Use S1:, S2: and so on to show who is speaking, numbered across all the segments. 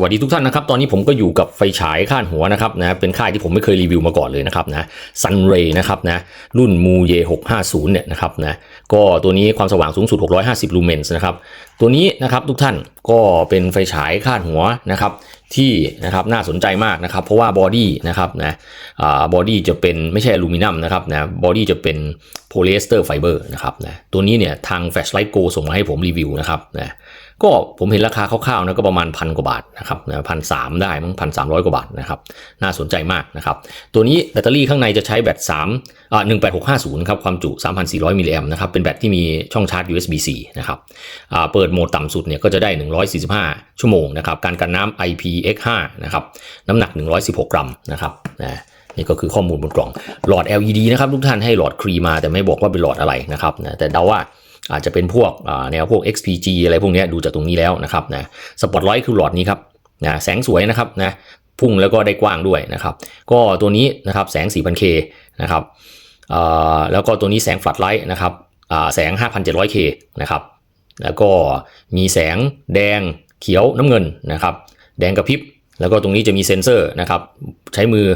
S1: สวัสดีทุกท่านนะครับ ตอนนี้ผมก็อยู่กับไฟฉายข้านหัวนะครับนะเป็นค่ายที่ผมไม่เคยรีวิวมาก่อนเลยนะครับนะ Sunray นะครับนะรุ่น m u y 650เนี่ยนะครับนะก็ตัวนี้ความสว่างสูงสุด 650 ลูเมนส์นะครับ ตัวนี้นะครับทุกท่านก็เป็นไฟฉายข้านหัวนะครับที่นะครับน่าสนใจมากนะครับ เพราะว่าบอดี้นะครับนะอ่าบอดี้จะเป็นไม่ใช่อลูมิเนียมนะครับนะบอดี้จะเป็นโพลีเอสเตอร์ไฟเบอร์นะครับนะตัวนี้เนี่ยทาง Flashlight Go ส่งมาให้ผมรีวิวนะครับนะ ก็ผมเห็นราคาคร่าวๆนะก็ประมาณพันกว่าบาทนะครับพันสามได้มั้งพันสามร้อยกว่าบาทนะครับน่าสนใจมากนะครับตัวนี้แบตเตอรี่ข้างในจะใช้แบต3อ่า18650ครับความจุ3,400มิลลิแอมนะครับเป็นแบตที่มีช่องชาร์จ USB-C นะครับอ่าเปิดโหมดต่ำสุดเนี่ยก็จะได้145ชั่วโมงนะครับการกันน้ำ IPX5 นะครับน้ำหนัก116กรัมนะครับนะนี่ก็คือข้อมูลบนกล่องหลอด LED นะครับทุกท่านให้หลอดครีมาแต่ไม่บอกว่าเป็นหลอดอะไรนะครับนะแต่เดาว่า อาจจะเป็นพวกแนวพวก XPG อะไรพวกนี้ดูจากตรงนี้แล้วนะครับนะสปอตไลท์คือหลอดนี้ครับนะแสงสวยนะครับนะพุ่งแล้วก็ได้กว้างด้วยนะครับ ก็ตัวนี้นะครับแสง 4,000K นะครับแล้วก็ตัวนี้แสงฟลัดไลท์นะครับอ่าแสง 5,700K นะครับแล้วก็มีแสงแดงเขียวน้ำเงินนะครับ แดงกระพริบ แล้วก็ตรงนี้จะมีเซ็นเซอร์นะครับ ใช้มือ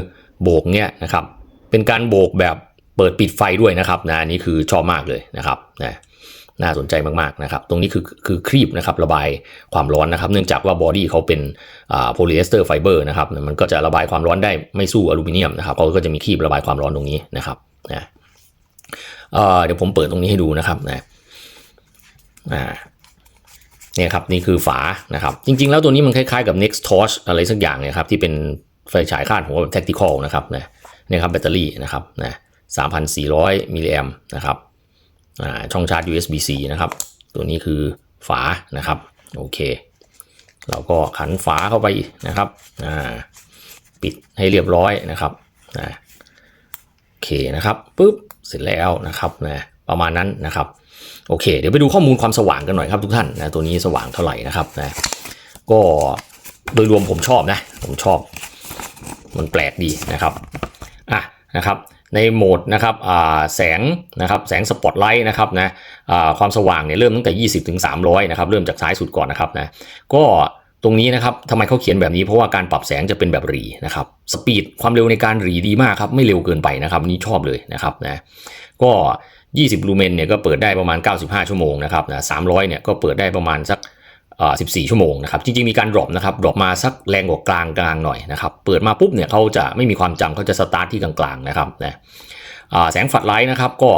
S1: โบกเนี่ยนะครับ เป็นการโบกแบบเปิดปิดไฟด้วยนะครับนะอันนี้คือชอบมากเลยนะครับนะ น่าสนใจมากๆนะครับ ตรงนี้คือคือครีบนะครับระบายความร้อนนะครับ เนื่องจากว่าบอดี้เขาเป็นโพลีเอสเตอร์ไฟเบอร์นะครับ มันก็จะระบายความร้อนได้ไม่สู้อลูมิเนียมนะครับเขาก็จะมีครีบระบายความร้อนตรงนี้นะครับนะเเดี๋ยวผมเปิดตรงนี้ให้ดูนะครับนะเนี่ยครับนี่คือฝานะครับ จริง ๆ แล้วตัวนี้มันคล้ายๆกับ Next Torch อะไรสักอย่างเนี่ยครับที่เป็นไฟฉายคาดหัวแบบ tactical นะครับนะนี่ครับแบตเตอรี่นะครับนะ3,400มิลลิแอมนะครับ ช่องชาร์จ USB-C นะครับ ตัวนี้คือฝานะครับ โอเค เราก็ขันฝาเข้าไปนะครับปิดให้เรียบร้อยนะครับนะโอเคนะครับปุ๊บเสร็จแล้วนะครับนะประมาณนั้นนะครับ โอเค เดี๋ยวไปดูข้อมูลความสว่างกันหน่อยครับทุกท่านนะตัวนี้สว่างเท่าไหร่นะครับนะก็โดยรวมผมชอบนะ ผมชอบ มันแปลกดีนะครับอะนะครับ ในโหมดนะครับแสงนะครับแสงสปอตไลท์นะครับนะความสว่างเนี่ยเริ่มตั้งแต่ 20ถึง300นะครับเริ่มจากซ้ายสุดก่อนนะครับนะก็ตรงนี้นะครับทำไมเขาเขียนแบบนี้เพราะว่าการปรับแสงจะเป็นแบบหรีนะครับสปีดความเร็วในการหรีดีมากครับไม่เร็วเกินไปนะครับอันนี่ชอบเลยนะครับนะก็ 20 ลูเมนเนี่ยก็เปิดได้ประมาณ 95 ชั่วโมงนะครับนะ300เนี่ยก็เปิดได้ประมาณสัก 14 ชั่วโมงนะครับ จริงๆ มีการดรอปนะครับดรอปมาสักแรงกว่ากลางกลางหน่อยนะครับ เปิดมาปุ๊บเนี่ยเขาจะไม่มีความจำเขาจะสตาร์ทที่กลางๆนะครับนะแสงฝัดไลท์นะครับก็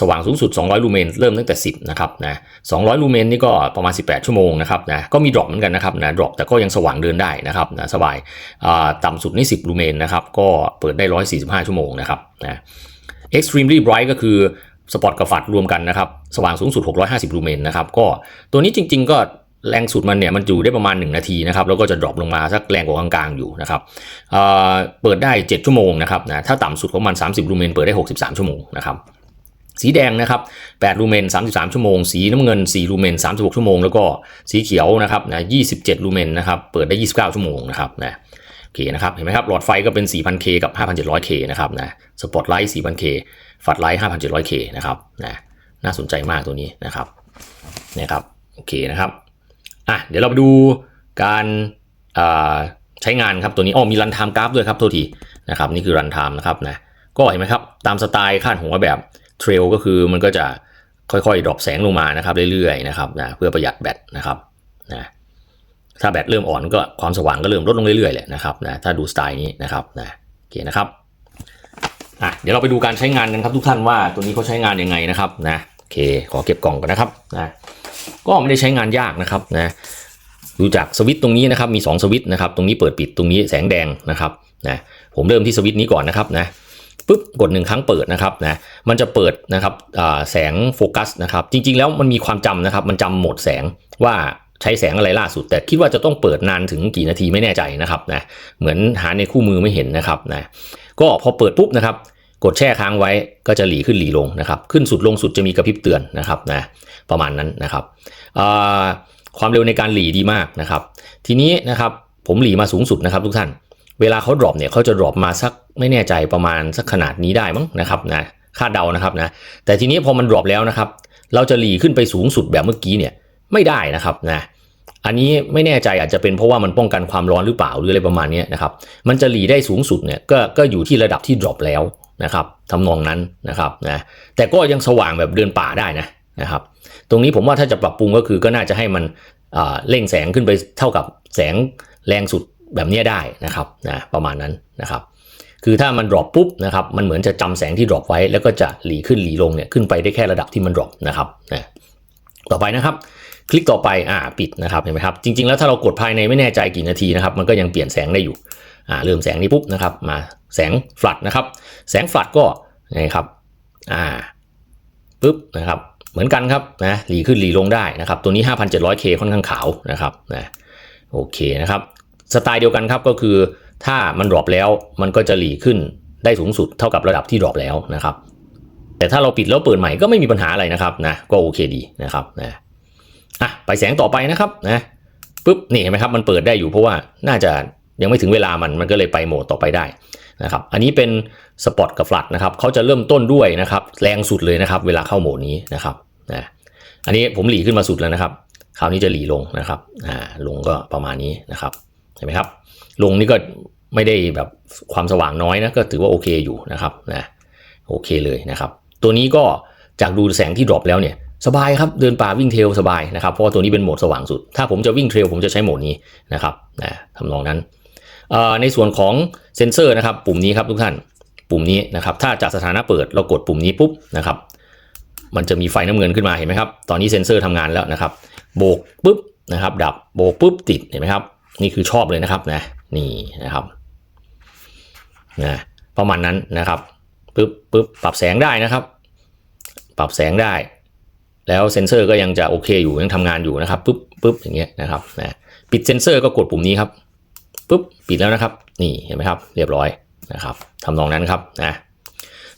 S1: สว่างสูงสุด 200 ลูเมน เริ่มตั้งแต่ 10 นะครับนะ 200 ลูเมนนี่ก็ประมาณ 18 ชั่วโมงนะครับนะ ก็มีดรอปเหมือนกันนะครับนะ ดรอปแต่ก็ยังสว่างเดินได้นะครับนะ สบายอ่าต่ำสุดนี่ 10 ลูเมนนะครับ ก็เปิดได้ 145 ชั่วโมงนะครับนะ extremely bright ก็คือสปอตกับฝัดรวมกันนะครับ สว่างสูงสุด 650 ลูเมนนะครับ ก็ตัวนี้จริง ๆ ก็ แรงสุดมันเนี่ยมันอยู่ได้ประมาณ 1 นาทีนะครับแล้วก็จะดรอปลงมาสักแรงกว่ากลางๆอยู่นะครับเเปิดได้ 7 ชั่วโมงนะครับนะถ้าต่ำสุดของมัน 30 ลูเมนเปิดได้ 63 ชั่วโมงนะครับสีแดงนะครับ8ลูเมน 33 ชั่วโมง สีน้ำเงิน 4 ลูเมน 36 ชั่วโมง แล้วก็สีเขียวนะครับนะ27 ลูเมนนะครับ เปิดได้ 29 ชั่วโมงนะครับนะโอเคนะครับ เห็นไหมครับ หลอดไฟก็เป็น 4,000K กับ 5,700K นะครับนะ สปอตไลท์ 4,000K ฟัดไลท์ 5,700K นะครับนะ น่าสนใจมากตัวนี้นะครับนี่ยครับ โอเคนะครับ อะเดี๋ยวเราไปดูการใช้งานครับตัวนี้อ๋อมีรันไทม์กราฟด้วยครับโทษทีนะครับนี่คือรันไทม์นะครับนะก็เห็นไหมครับตามสไตล์คาดหัวแบบเทรลก็คือมันก็จะค่อยๆดรอปแสงลงมานะครับเรื่อยๆนะครับนะเพื่อประหยัดแบตนะครับนะถ้าแบตเริ่มอ่อนก็ความสว่างก็เริ่มลดลงเรื่อยๆแหละนะครับนะถ้าดูสไตล์นี้นะครับนะโอเคนะครับอะเดี๋ยวเราไปดูการใช้งานกันครับทุกท่านว่าตัวนี้เขาใช้งานยังไงนะครับนะโอเคขอเก็บกล่องก่อนนะครับนะ ก็ไม่ได้ใช้งานยากนะครับนะดูจากสวิตช์ตรงนี้นะครับมี 2 สวิตช์นะครับตรงนี้เปิดปิดตรงนี้แสงแดงนะครับนะผมเริ่มที่สวิตช์นี้ก่อนนะครับนะปุ๊บกดหนึ่งครั้งเปิดนะครับนะมันจะเปิดนะครับแสงโฟกัสนะครับจริงๆแล้วมันมีความจำนะครับมันจำโหมดแสงว่าใช้แสงอะไรล่าสุด แต่คิดว่าจะต้องเปิดนานถึงกี่นาทีไม่แน่ใจนะครับนะเหมือนหาในคู่มือไม่เห็นนะครับนะก็พอเปิดปุ๊บนะครับ กดแช่ค้างไว้ก็จะหลีขึ้นหลีลงนะครับ ขึ้นสุดลงสุดจะมีกระพริบเตือนนะครับนะประมาณนั้นนะครับความเร็วในการหลีดีมากนะครับ ทีนี้นะครับผมหลีมาสูงสุดนะครับทุกท่าน เวลาเขาดรอปเนี่ยเขาจะดรอปมาสักไม่แน่ใจประมาณสักขนาดนี้ได้มั้งนะครับนะคาดเดานะครับนะแต่ทีนี้พอมันดรอปแล้วนะครับ เราจะหลีขึ้นไปสูงสุดแบบเมื่อกี้เนี่ยไม่ได้นะครับนะอันนี้ไม่แน่ใจอาจจะเป็นเพราะว่ามันป้องกันความร้อนหรือเปล่าหรืออะไรประมาณนี้นะครับ มันจะหลีได้สูงสุดเนี่ยก็ก็อยู่ที่ระดับที่ drop แล้ว นะครับทำนองนั้นนะครับนะแต่ก็ยังสว่างแบบเดินป่าได้นะนะครับ ตรงนี้ผมว่าถ้าจะปรับปรุงก็คือก็น่าจะให้มันเร่งแสงขึ้นไปเท่ากับแสงแรงสุดแบบนี้ได้นะครับนะประมาณนั้นนะครับ คือถ้ามัน drop ปุ๊บนะครับมันเหมือนจะจำแสงที่ drop ไว้ แล้วก็จะหลีขึ้นหลีลงเนี่ยขึ้นไปได้แค่ระดับที่มัน drop นะครับนะต่อไปนะครับ คลิกต่อไปอ่าปิดนะครับเห็นไหมครับจริงๆแล้วถ้าเรากดภายในไม่แน่ใจกี่นาทีนะครับมันก็ยังเปลี่ยนแสงได้อยู่ อ่าเริ่มแสงนี้ปุ๊บนะครับมาแสงฟลัดนะครับแสงฟลัดก็ไงครับอ่าปุ๊บนะครับเหมือนกันครับนะหลีขึ้นหลีลงได้นะครับตัวนี้ 5,700K ค่อนข้างขาวนะครับนะโอเคนะครับสไตล์เดียวกันครับก็คือถ้ามันดรอปแล้วมันก็จะหลีขึ้นได้สูงสุดเท่ากับระดับที่ดรอปแล้วนะครับ แต่ถ้าเราปิดแล้วเปิดใหม่ก็ไม่มีปัญหาอะไรนะครับนะก็โอเคดีนะครับนะอะไปแสงต่อไปนะครับนะปุ๊บนี่เห็นไหมครับมันเปิดได้อยู่เพราะว่าน่าจะ ยังไม่ถึงเวลามันมันก็เลยไปโหมดต่อไปได้นะครับอันนี้เป็นสปอตกับฟลัดนะครับเขาจะเริ่มต้นด้วยนะครับแรงสุดเลยนะครับ เวลาเข้าโหมดนี้นะครับนะอันนี้ผมหลีขึ้นมาสุดแล้วนะครับ คราวนี้จะหลีลงนะครับอ่าลงก็ประมาณนี้นะครับเห็นไหมครับ ลงนี่ก็ไม่ได้แบบความสว่างน้อยนะก็ถือว่าโอเคอยู่นะครับนะโอเคเลยนะครับ ตัวนี้ก็จากดูแสงที่ดรอปแล้วเนี่ยสบายครับเดินป่าวิ่งเทรลสบายนะครับเพราะว่าตัวนี้เป็นโหมดสว่างสุด ถ้าผมจะวิ่งเทรลผมจะใช้โหมดนี้นะครับนะทำนองนั้น ในส่วนของเซนเซอร์นะครับ ปุ่มนี้ครับทุกท่าน ปุ่มนี้นะครับ ถ้าจากสถานะเปิดเรากดปุ่มนี้ปุ๊บนะครับ มันจะมีไฟน้ำเงินขึ้นมาเห็นไหมครับ ตอนนี้เซนเซอร์ทำงานแล้วนะครับ โบกปุ๊บนะครับ ดับโบกปุ๊บติดเห็นไหมครับ นี่คือชอบเลยนะครับนะ นี่นะครับนะประมาณนั้นนะครับปุ๊บปุ๊บปรับแสงได้นะครับ ปรับแสงได้ แล้วเซนเซอร์ก็ยังจะโอเคอยู่ยังทำงานอยู่นะครับปุ๊บปุ๊บอย่างเงี้ยนะครับนะปิดเซนเซอร์ก็กดปุ่มนี้ครับ ปุ๊บปิดแล้วนะครับ นี่เห็นไหมครับ เรียบร้อยนะครับทำนองนั้นครับนะ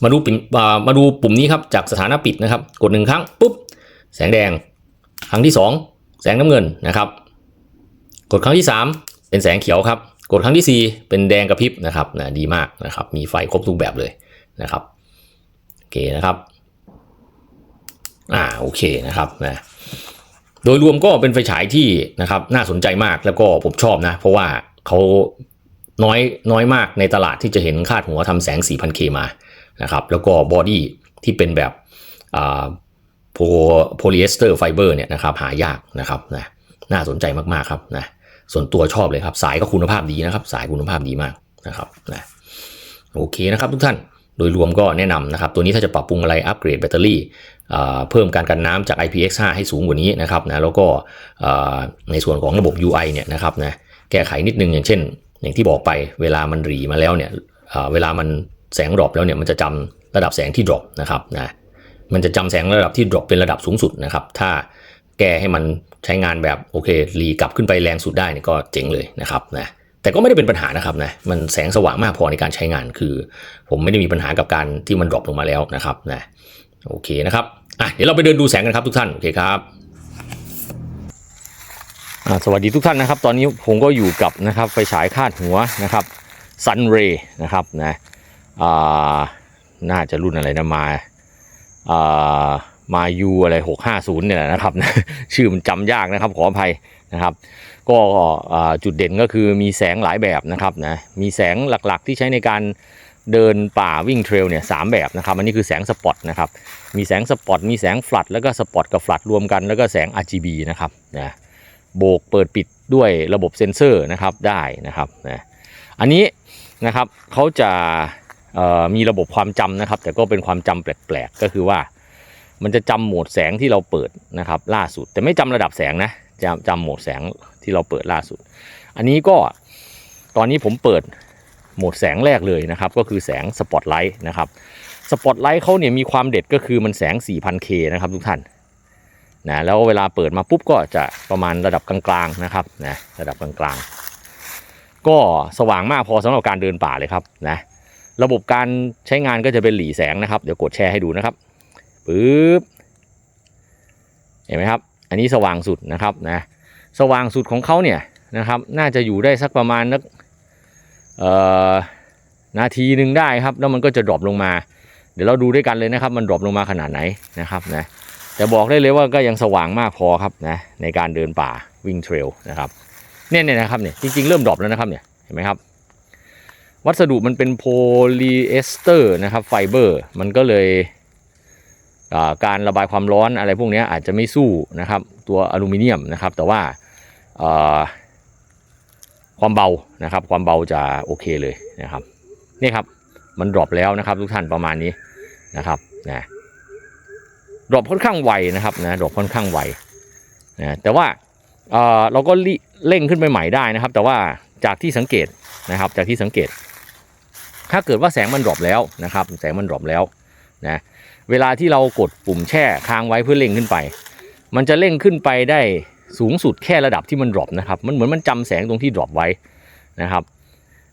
S1: มาดูปุ่มมาดูปุ่มนี้ครับจากสถานะปิดนะครับ กดหนึ่งครั้งปุ๊บแสงแดง ครั้งที่สองแสงน้ำเงินนะครับ กดครั้งที่ 3 เป็นแสงเขียวครับ กดครั้งที่ 4 เป็นแดงกระพริบนะครับนะดีมากนะครับ มีไฟครบทุกแบบเลยนะครับโอเคนะครับอ่าโอเคนะครับนะโดยรวมก็เป็นไฟฉายที่นะครับน่าสนใจมากแล้วก็ผมชอบนะ เพราะว่า เขาน้อยน้อยมากในตลาดที่จะเห็นคาดหัวทำแสง 4,000K มานะครับแล้วก็บอดี้ที่เป็นแบบโพโพลีเอสเตอร์ไฟเบอร์เนี่ยนะครับหายากนะครับนะน่าสนใจมากๆครับนะส่วนตัวชอบเลยครับ สายก็คุณภาพดีนะครับ สายคุณภาพดีมากนะครับนะโอเคนะครับทุกท่านโดยรวมก็แนะนำนะครับ ตัวนี้ถ้าจะปรับปรุงอะไรอัปเกรดแบตเตอรี่เพิ่มการกันน้ำจาก IPX5 ให้สูงกว่านี้นะครับนะแล้วก็ในส่วนของระบบ UI เนี่ยนะครับนะ แก้ไขนิดนึงอย่างเช่น อย่างที่บอกไปเวลามันหรีมาแล้วเนี่ยเวลามันแสงดรอปแล้วเนี่ยมันจะจำระดับแสงที่ดรอปนะครับนะมันจะจำแสงระดับที่ดรอปเป็นระดับสูงสุดนะครับ ถ้าแก้ให้มันใช้งานแบบโอเครีกลับขึ้นไปแรงสุดได้เนี่ยก็เจ๋งเลยนะครับนะแต่ก็ไม่ได้เป็นปัญหานะครับนะมันแสงสว่างมากพอในการใช้งานคือ ผมไม่ได้มีปัญหากับการที่มันดรอปลงมาแล้วนะครับนะโอเคนะครับอะเดี๋ยวเราไปเดินดูแสงกันครับทุกท่านโอเคครับ สวัสดีทุกท่านนะครับ ตอนนี้ผมก็อยู่กับนะครับไฟฉายคาดหัวนะครับ Sun Ray นะครับนะอ่าน่าจะรุ่นอะไรนะมาามายูอะไร650เนี่ยนะครับชื่อมันจำยากนะครับขออภัยนะครับ ก็จุดเด่นก็คือมีแสงหลายแบบนะครับนะมีแสงหลักๆที่ใช้ในการเดินป่าวิ่งเทรลเนี่ยสามแบบนะครับ อันนี้คือแสงสปอตนะครับ มีแสงสปอตมีแสงฟลัดแล้วก็สปอตกับฟลัดรวมกันแล้วก็แสง RGB นะครับนะ โบกเปิดปิดด้วยระบบเซ็นเซอร์นะครับได้นะครับนะอันนี้นะครับเขาจะมีระบบความจำนะครับ แต่ก็เป็นความจำแปลกๆ ก็คือว่า มันจะจำโหมดแสงที่เราเปิดนะครับ ล่าสุด แต่ไม่จำระดับแสงนะจำจำโหมดแสงที่เราเปิดล่าสุด อันนี้ก็ตอนนี้ผมเปิดโหมดแสงแรกเลยนะครับ ก็คือแสงสปอตไลท์นะครับสปอตไลท์เขาเนี่ยมีความเด็ดก็คือมันแสง 4,000K นะครับทุกท่าน นะแล้วเวลาเปิดมาปุ๊บก็จะประมาณระดับกลางๆนะครับนะระดับกลางๆ ก็สว่างมากพอสำหรับการเดินป่าเลยครับนะระบบการใช้งานก็จะเป็นหลีแสงนะครับ เดี๋ยวกดแชร์ให้ดูนะครับปึ๊บเห็นไหมครับ อันนี้สว่างสุดนะครับนะสว่างสุดของเขาเนี่ยนะครับ น่าจะอยู่ได้สักประมาณนักเอ่อนาทีหนึ่งได้ครับ แล้วมันก็จะดรอปลงมา เดี๋ยวเราดูด้วยกันเลยนะครับ มันดรอปลงมาขนาดไหนนะครับนะ แต่บอกได้เลยว่าก็ยังสว่างมากพอครับนะในการเดินป่าวิ่งเทรลนะครับเนี่ยเนี่ยนะครับเนี่ยจริงๆ เริ่มดรอปแล้วนะครับเนี่ยเห็นไหมครับ วัสดุมันเป็นโพลีเอสเตอร์นะครับไฟเบอร์มันก็เลยการระบายความร้อนอะไรพวกนี้อาจจะไม่สู้นะครับตัวอลูมิเนียมนะครับ แต่ว่าอ่าความเบานะครับ ความเบาจะโอเคเลยนะครับนี่ครับมันดรอปแล้วนะครับทุกท่านประมาณนี้นะครับนะ ดรอปค่อนข้างไวนะครับนะดรอปค่อนข้างไวนะแต่ว่าเออเราก็เร่งขึ้นไปใหม่ได้นะครับ แต่ว่าจากที่สังเกตนะครับ จากที่สังเกต ถ้าเกิดว่าแสงมันดรอปแล้วนะครับ แสงมันดรอปแล้วนะเวลาที่เรากดปุ่มแช่ค้างไว้เพื่อเร่งขึ้นไป มันจะเร่งขึ้นไปได้สูงสุดแค่ระดับที่มันดรอปนะครับ มันเหมือนมันจำแสงตรงที่ดรอปไว้นะครับ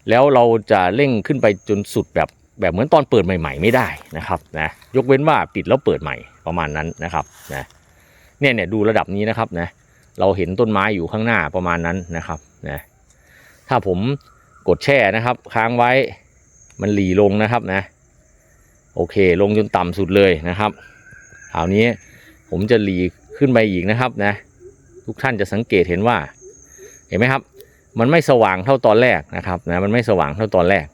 S1: แล้วเราจะเร่งขึ้นไปจนสุดแบบ แบบเหมือนตอนเปิดใหม่ ๆ ไม่ได้นะครับนะยกเว้นว่าปิดแล้วเปิดใหม่ประมาณนั้นนะครับนะเนี่ยเนี่ยดูระดับนี้นะครับนะเราเห็นต้นไม้อยู่ข้างหน้าประมาณนั้นนะครับนะถ้าผมกดแช่นะครับ ค้างไว้มันหลีลงนะครับนะ โอเคลงจนต่ำสุดเลยนะครับคราวนี้ผมจะหลีขึ้นไปอีกนะครับนะ ทุกท่านจะสังเกตเห็นว่า เห็นไหมครับ มันไม่สว่างเท่าตอนแรกนะครับนะมันไม่สว่างเท่าตอนแรก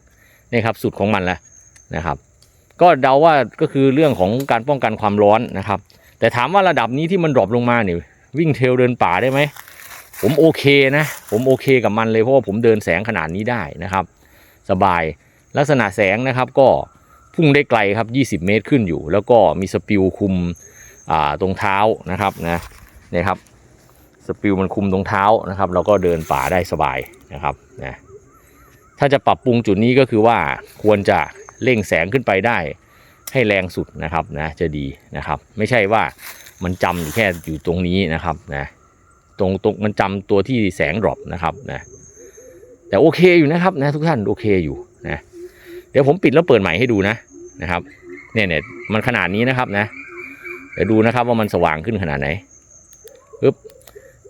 S1: นี่ครับสุดของมันแล้ว นะครับ ก็เดาว่าก็คือเรื่องของการป้องกันความร้อนนะครับ แต่ถามว่าระดับนี้ที่มันดรอปลงมาเนี่ยวิ่งเทรลเดินป่าได้ไหมผมโอเคนะ ผมโอเคกับมันเลยเพราะว่าผมเดินแสงขนาดนี้ได้นะครับ สบายลักษณะแสงนะครับก็พุ่งได้ไกลครับ 20 เมตรขึ้นอยู่ แล้วก็มีสปิลคุมตรงเท้านะครับนะเนี่ยครับสปิลมันคุมตรงเท้านะครับเราก็เดินป่าได้สบายนะครับนะถ้าจะปรับปรุงจุดนี้ก็คือว่าควรจะ เร่งแสงขึ้นไปได้ ให้แรงสุดนะครับนะจะดีนะครับ ไม่ใช่ว่ามันจำอยู่แค่อยู่ตรงนี้นะครับนะตรงตรงมันจำตัวที่แสงดรอปนะครับนะแต่โอเคอยู่นะครับนะทุกท่านโอเคอยู่นะเดี๋ยวผมปิดแล้วเปิดใหม่ให้ดูนะนะครับเนี่ยเนี่ยมันขนาดนี้นะครับนะเดี๋ยวดูนะครับว่ามันสว่างขึ้นขนาดไหนปึ๊บ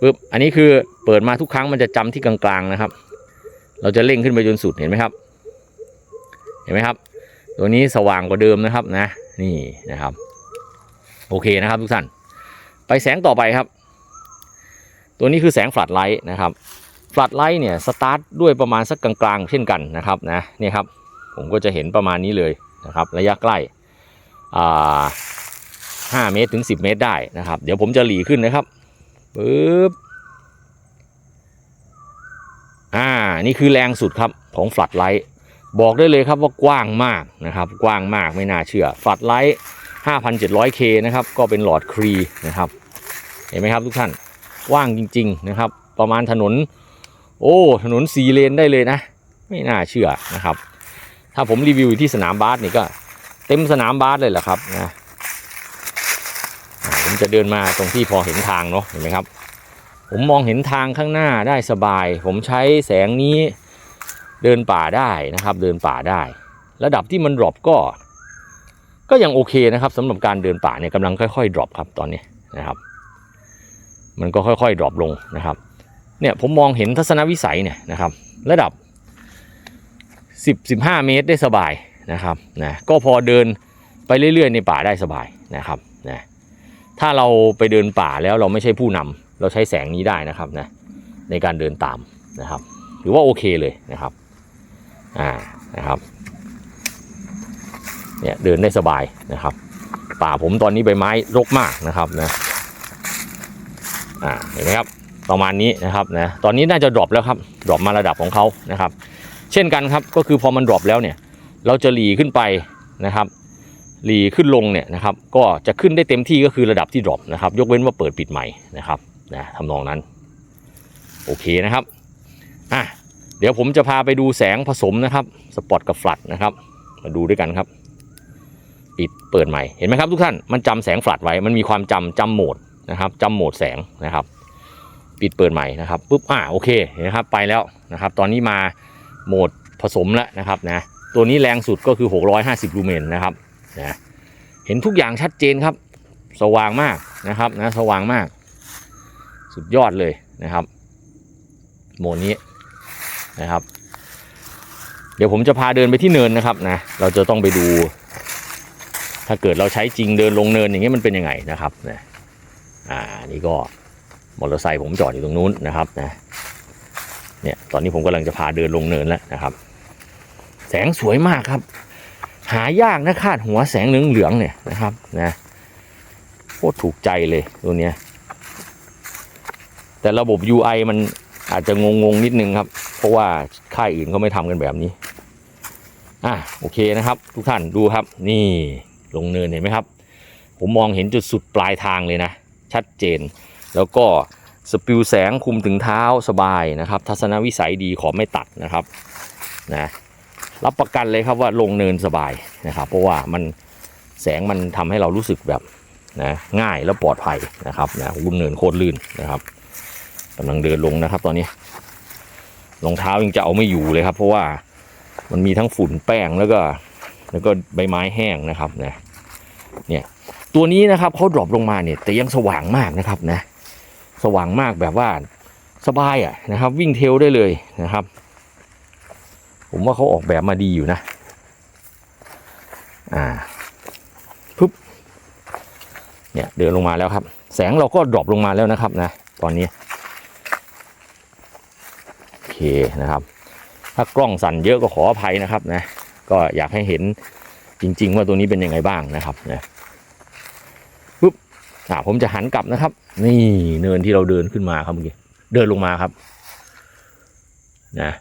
S1: ปึ๊บอันนี้คือเปิดมาทุกครั้งมันจะจำที่กลางๆนะครับ เราจะเร่งขึ้นไปจนสุดเห็นไหมครับ เห็นไหมครับ ตัวนี้สว่างกว่าเดิมนะครับนะ นี่นะครับ โอเคนะครับ ทุกท่าน ไปแสงต่อไปครับ ตัวนี้คือแสงฟลัดไลท์นะครับฟลัดไลท์เนี่ยสตาร์ทด้วยประมาณสักกลางๆ เช่นกันนะครับนะนี่ครับ ผมก็จะเห็นประมาณนี้เลยนะครับ ระยะใกล้อ่าห้าเมตรถึง10เมตรได้นะครับ เดี๋ยวผมจะหลีขึ้นนะครับปึ๊บอ่า นี่คือแรงสุดครับของฟลัดไลท์ บอกได้เลยครับว่ากว้างมากนะครับ กว้างมากไม่น่าเชื่อฟัดไลท์ 5,700K นะครับ ก็เป็นหลอดครีนะครับ เห็นไหมครับทุกท่านกว้างจริง ๆ นะครับ ประมาณถนน โอ้ถนนสีเลนได้เลยนะ ไม่น่าเชื่อนะครับ ถ้าผมรีวิวอยู่ที่สนามบาสนี่ก็เต็มสนามบาสเลยแหละครับนะผมจะเดินมาตรงที่พอเห็นทางเนาะเห็นไหมครับ ผมมองเห็นทางข้างหน้าได้สบาย ผมใช้แสงนี้ เดินป่าได้นะครับ เดินป่าได้ ระดับที่มันดรอปก็ ก็ยังโอเคนะครับสำหรับการเดินป่าเนี่ยกำลังค่อยๆดรอปครับตอนนี้นะครับ มันก็ค่อยๆดรอปลงนะครับ เนี่ยผมมองเห็นทัศนวิสัยเนี่ยนะครับ ระดับ 10-15 เมตรได้สบายนะครับนะก็พอเดินไปเรื่อยๆ ในป่าได้สบายนะครับนะถ้าเราไปเดินป่าแล้วเราไม่ใช่ผู้นำเราใช้แสงนี้ได้นะครับนะในการเดินตามนะครับหรือว่าโอเคเลยนะครับ อ่านะครับเนี่ยเดินได้สบายนะครับ ป่าผมตอนนี้ใบไม้รกมากนะครับนะอ่าเห็นไหมครับประมาณนี้นะครับนะตอนนี้น่าจะดรอปแล้วครับดรอปมาระดับของเขานะครับ เช่นกันครับก็คือพอมันดรอปแล้วเนี่ย เราจะหลีขึ้นไปนะครับหลีขึ้นลงเนี่ยนะครับ ก็จะขึ้นได้เต็มที่ก็คือระดับที่ดรอปนะครับ ยกเว้นว่าเปิดปิดใหม่นะครับนะทำนองนั้น โอเคนะครับอะ เดี๋ยวผมจะพาไปดูแสงผสมนะครับ สปอตกับฟลัดนะครับ มาดูด้วยกันครับปิดเปิดใหม่เห็นไหมครับทุกท่านมันจำแสงฟลัดไว้มันมีความจำจำโหมดนะครับจำโหมดแสงนะครับ ปิดเปิดใหม่นะครับปุ๊บอ่าโอเคเห็นไหมครับไปแล้วนะครับ ตอนนี้มาโหมดผสมแล้วนะครับนะตัวนี้แรงสุดก็คือ 650 ลูเมนนะครับนะเห็นทุกอย่างชัดเจนครับ สว่างมากนะครับนะสว่างมาก สุดยอดเลยนะครับ โหมดนี้ นะครับ เดี๋ยวผมจะพาเดินไปที่เนินนะครับนะเราจะต้องไปดู ถ้าเกิดเราใช้จริงเดินลงเนินอย่างเงี้ยมันเป็นยังไงนะครับนะอ่านี่ก็มอเตอร์ไซค์ผมจอดอยู่ตรงนู้นนะครับนะเนี่ยตอนนี้ผมกำลังจะพาเดินลงเนินแล้วนะครับ แสงสวยมากครับ หายากนะคาดหัวแสงเหลืองๆเนี่ยนะครับนะโคตรถูกใจเลยตัวเนี้ยแต่ระบบ UI มัน อาจจะงงๆนิดนึงครับ เพราะว่าค่ายอื่นเขาไม่ทำกันแบบนี้อะโอเคนะครับ ทุกท่านดูครับ นี่ลงเนินเห็นไหมครับ ผมมองเห็นจุดสุดปลายทางเลยนะ ชัดเจน แล้วก็สปิวแสงคุมถึงเท้าสบายนะครับ ทัศนวิสัยดีขอไม่ตัดนะครับนะรับประกันเลยครับว่าลงเนินสบายนะครับ เพราะว่ามันแสงมันทำให้เรารู้สึกแบบนะง่ายและปลอดภัยนะครับนะวุ้นเนินโคตรลื่นนะครับ กำลังเดินลงนะครับ ตอนนี้รองเท้ายังจะเอาไม่อยู่เลยครับ เพราะว่ามันมีทั้งฝุ่นแป้งแล้วก็ แล้วก็ใบไม้แห้งนะครับนะเนี่ยตัวนี้นะครับเขาดรอปลงมาเนี่ย แต่ยังสว่างมากนะครับนะ สว่างมากแบบว่าสบายอะนะครับ วิ่งเทลได้เลยนะครับ ผมว่าเขาออกแบบมาดีอยู่นะ อ่าปุ๊บเนี่ยเดินลงมาแล้วครับ แสงเราก็ดรอปลงมาแล้วนะครับนะ ตอนนี้ นะครับ ถ้ากล้องสั่นเยอะก็ขออภัยนะครับนะก็อยากให้เห็นจริง ๆ ว่าตัวนี้เป็นยังไงบ้างนะครับนะปุ๊บอ่าผมจะหันกลับนะครับ นี่เนินที่เราเดินขึ้นมาครับเมื่อกี้เดินลงมาครับนะ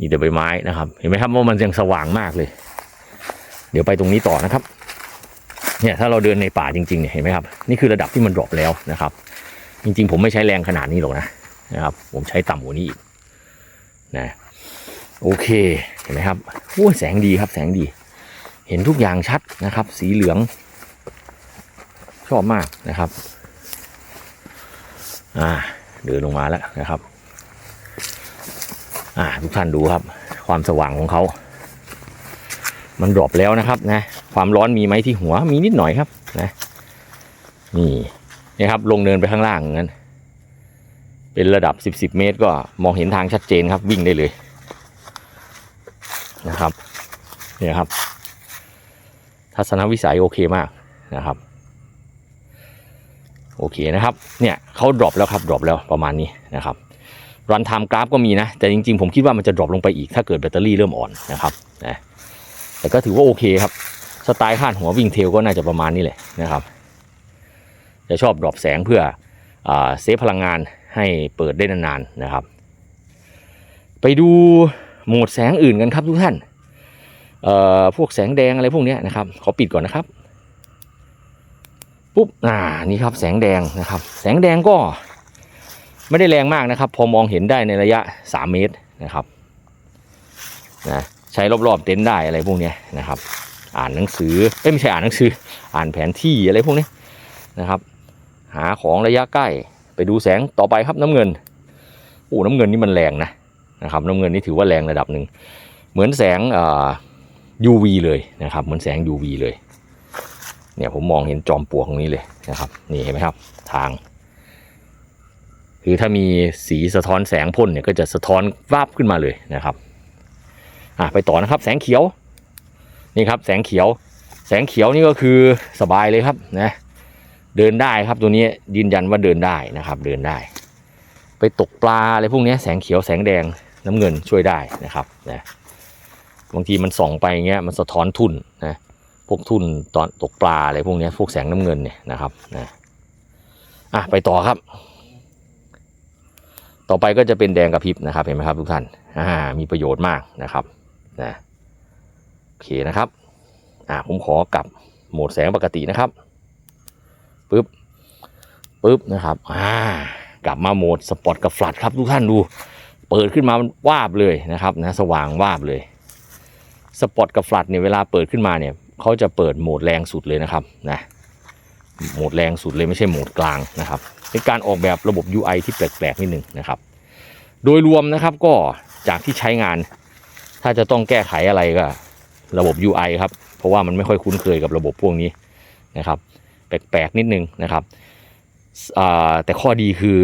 S1: มีแต่ใบไม้นะครับ เห็นไหมครับว่ามันยังสว่างมากเลย เดี๋ยวไปตรงนี้ต่อนะครับ เนี่ยถ้าเราเดินในป่าจริงๆเนี่ยเห็นไหมครับ นี่คือระดับที่มันดรอปแล้วนะครับ จริง ๆ ผมไม่ใช้แรงขนาดนี้หรอกนะ นะครับ ผมใช้ต่ำกว่านี้อีกนะโอเคเห็นไหมครับโอ้แสงดีครับแสงดี เห็นทุกอย่างชัดนะครับ สีเหลือง ชอบมากนะครับอ่าเดินลงมาแล้วนะครับอ่าทุกท่านดูครับ ความสว่างของเขา มันดรอปแล้วนะครับนะความร้อนมีไหมที่หัวมีนิดหน่อยครับนะนี่นี่ครับลงเนินไปข้างล่างงั้น เป็นระดับ 10 10 เมตร ก็มองเห็นทางชัดเจนครับวิ่งได้เลยนะครับเนี่ยครับ ทัศนวิสัยโอเคมากนะครับ โอเคนะครับเนี่ยเขาดรอปแล้วครับดรอปแล้วประมาณนี้นะครับรันไทม์กราฟก็มีนะ แต่จริงๆ ผมคิดว่ามันจะดรอปลงไปอีกถ้าเกิดแบตเตอรี่เริ่มอ่อนนะครับนะแต่ก็ถือว่าโอเคครับ สไตล์คาดหัววิ่งเทลก็น่าจะประมาณนี้แหละนะครับ จะชอบดรอปแสงเพื่ออเซฟพลังงาน ให้เปิดได้นานๆนะครับ ไปดูโหมดแสงอื่นกันครับทุกท่านเอ่อพวกแสงแดงอะไรพวกนี้นะครับ ขอปิดก่อนนะครับ ปุ๊บ อ่า นี่ครับแสงแดงนะครับ แสงแดงก็ไม่ได้แรงมากนะครับ พอมองเห็นได้ในระยะ 3 เมตรนะครับนะใช้รอบๆเต็นท์ได้อะไรพวกนี้นะครับ อ่านหนังสือเอ้ยไม่ใช่อ่านหนังสือ อ่านแผนที่อะไรพวกนี้นะครับ หาของระยะใกล้ ไปดูแสงต่อไปครับน้ำเงินโอ้น้ำเงินนี่มันแรงนะนะครับน้ำเงินนี่ถือว่าแรงระดับหนึ่งเหมือนแสงอ่า UV เลยนะครับ เหมือนแสง UV เลยเนี่ยผมมองเห็นจอมปลวกตรงนี้เลยนะครับนี่เห็นไหมครับทาง คือถ้ามีสีสะท้อนแสงพ่นเนี่ยก็จะสะท้อนวาบขึ้นมาเลยนะครับอะไปต่อนะครับ แสงเขียวนี่ครับ แสงเขียว แสงเขียวนี่ก็คือสบายเลยครับนะ เดินได้ครับตัวนี้ยืนยันว่าเดินได้นะครับ เดินได้ ไปตกปลาอะไรพวกนี้แสงเขียวแสงแดงน้ำเงินช่วยได้นะครับนะบางทีมันส่องไปเงี้ยมันสะท้อนทุ่นนะพวกทุ่นตอนตกปลาอะไรพวกนี้พวกแสงน้ำเงินเนี่ยนะครับนะอะไปต่อครับ ต่อไปก็จะเป็นแดงกระพริบนะครับเห็นไหมครับทุกท่านอ่ามีประโยชน์มากนะครับนะโอเคนะครับอ่าผมขอกลับโหมดแสงปกตินะครับ ปึ๊บปึ๊บนะครับอ่ากลับมาโหมดสปอตกับฟลัดครับทุกท่านดูเปิดขึ้นมามันวาบเลยนะครับนะสว่างวาบเลยสปอตกับฟลัดเนี่ยเวลาเปิดขึ้นมาเนี่ยเขาจะเปิดโหมดแรงสุดเลยนะครับนะโหมดแรงสุดเลยไม่ใช่โหมดกลางนะครับเป็นการออกแบบระบบ UI ที่แปลกๆนิดนึงนะครับ โดยรวมนะครับก็จากที่ใช้งาน ถ้าจะต้องแก้ไขอะไรก็ ระบบ UI ครับเพราะว่ามันไม่ค่อยคุ้นเคยกับระบบพวกนี้นะครับ แปลกๆนิดนึงนะครับแต่ข้อดีคือ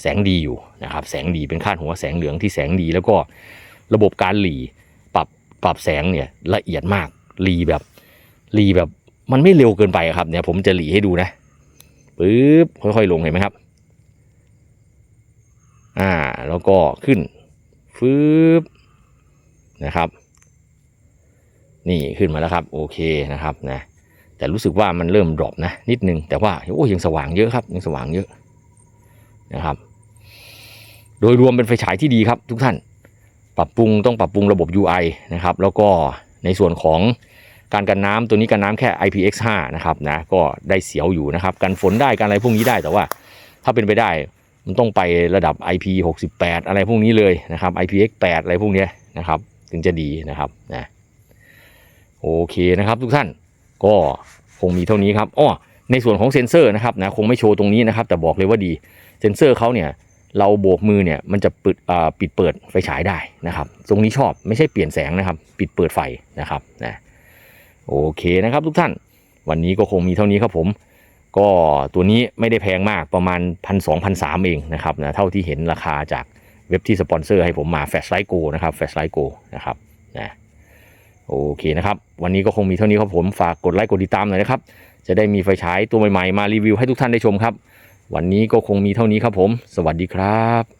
S1: แสงดีอยู่นะครับแสงดีเป็นคาดหัวแสงเหลืองที่แสงดี แล้วก็ระบบการหลีปรับปรับแสงเนี่ยละเอียดมากรีแบบรีแบบมันไม่เร็วเกินไปครับเนี่ยผมจะหลีให้ดูนะปึ๊บค่อยๆลงเห็นไหมครับอ่าแล้วก็ขึ้นฟืบนะครับ นี่ขึ้นมาแล้วครับ โอเคนะครับนะ แต่รู้สึกว่ามันเริ่มดรอปนะนิดนึง แต่ว่าโอ้ยังสว่างเยอะครับยังสว่างเยอะนะครับ โดยรวมเป็นไฟฉายที่ดีครับ ทุกท่านปรับปรุงต้องปรับปรุงระบบ UI นะครับ แล้วก็ในส่วนของการกันน้ำตัวนี้กันน้ำแค่ IPX5 นะครับนะก็ได้เสียวอยู่นะครับกันฝนได้กันอะไรพวกนี้ได้แต่ว่า ถ้าเป็นไปได้มันต้องไประดับ IP68 อะไรพวกนี้เลยนะครับ IPX8 อะไรพวกนี้นะครับ ถึงจะดีนะครับนะโอเคนะครับทุกท่าน ก็คงมีเท่านี้ครับอ้อในส่วนของเซ็นเซอร์นะครับนะคงไม่โชว์ตรงนี้นะครับ แต่บอกเลยว่าดีเซ็นเซอร์เขาเนี่ยเราโบกมือเนี่ยมันจะปิดอ่าปิดเปิดไฟฉายได้นะครับ ตรงนี้ชอบไม่ใช่เปลี่ยนแสงนะครับ ปิดเปิดไฟนะครับนะโอเคนะครับทุกท่าน วันนี้ก็คงมีเท่านี้ครับผม ก็ตัวนี้ไม่ได้แพงมากประมาณพันสองพันสามเองนะครับนะเท่าที่เห็นราคาจากเว็บที่สปอนเซอร์ให้ผมมา f a s h l i g h t Go นะครับ f a s h l i g h t Go นะครับนะ โอเคนะครับ วันนี้ก็คงมีเท่านี้ครับผมฝากกดไลค์กดติดตามหน่อยนะครับ จะได้มีไฟฉายตัวใหม่ๆ มารีวิวให้ทุกท่านได้ชมครับ วันนี้ก็คงมีเท่านี้ครับผม สวัสดีครับ